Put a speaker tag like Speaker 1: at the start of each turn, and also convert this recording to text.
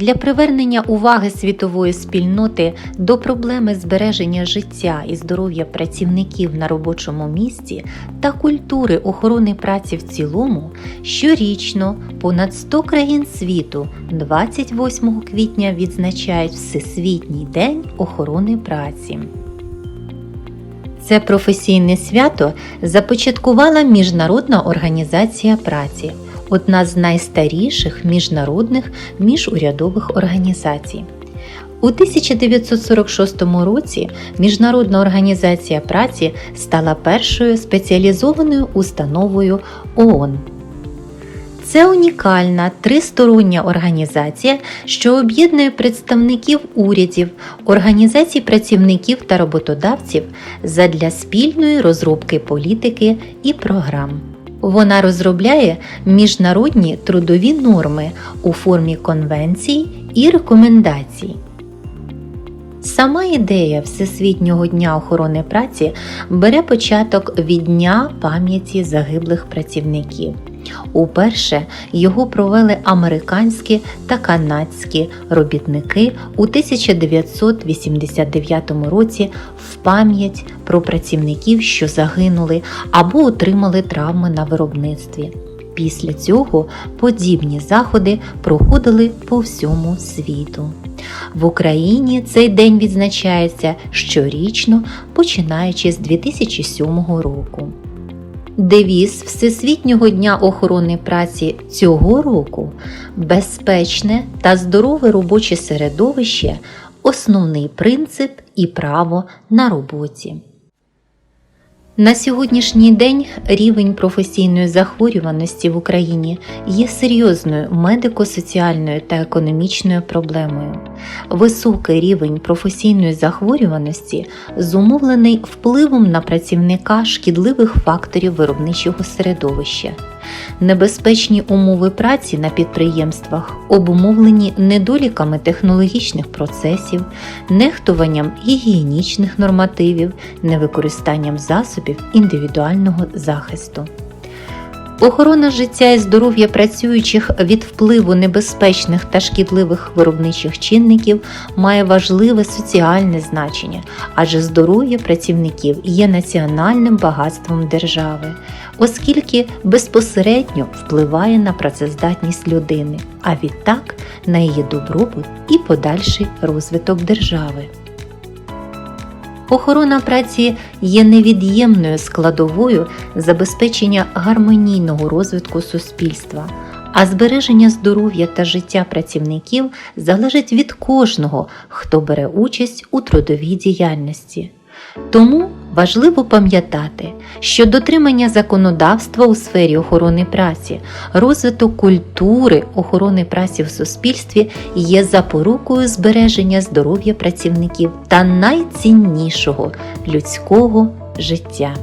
Speaker 1: Для привернення уваги світової спільноти до проблеми збереження життя і здоров'я працівників на робочому місці та культури охорони праці в цілому щорічно понад 100 країн світу 28 квітня відзначають Всесвітній день охорони праці. Це професійне свято започаткувала Міжнародна організація праці, одна з найстаріших міжнародних міжурядових організацій. У 1946 році Міжнародна організація праці стала першою спеціалізованою установою ООН. Це унікальна тристороння організація, що об'єднує представників урядів, організацій працівників та роботодавців задля спільної розробки політики і програм. Вона розробляє міжнародні трудові норми у формі конвенцій і рекомендацій. Сама ідея Всесвітнього дня охорони праці бере початок від Дня пам'яті загиблих працівників. Уперше його провели американські та канадські робітники у 1989 році в пам'ять про працівників, що загинули або отримали травми на виробництві. Після цього подібні заходи проходили по всьому світу. В Україні цей день відзначається щорічно, починаючи з 2007 року. Девіз Всесвітнього дня охорони праці цього року безпечне та здорове робоче середовище основний принцип і право на роботі. На сьогоднішній день рівень професійної захворюваності в Україні є серйозною медико-соціальною та економічною проблемою. Високий рівень професійної захворюваності зумовлений впливом на працівника шкідливих факторів виробничого середовища. Небезпечні умови праці на підприємствах обумовлені недоліками технологічних процесів, нехтуванням гігієнічних нормативів, невикористанням засобів індивідуального захисту. Охорона життя і здоров'я працюючих від впливу небезпечних та шкідливих виробничих чинників має важливе соціальне значення, адже здоров'я працівників є національним багатством держави, оскільки безпосередньо впливає на працездатність людини, а відтак на її добробут і подальший розвиток держави. Охорона праці є невід'ємною складовою забезпечення гармонійного розвитку суспільства, а збереження здоров'я та життя працівників залежить від кожного, хто бере участь у трудовій діяльності. Тому важливо пам'ятати, що дотримання законодавства у сфері охорони праці, розвиток культури охорони праці в суспільстві є запорукою збереження здоров'я працівників та найціннішого людського життя.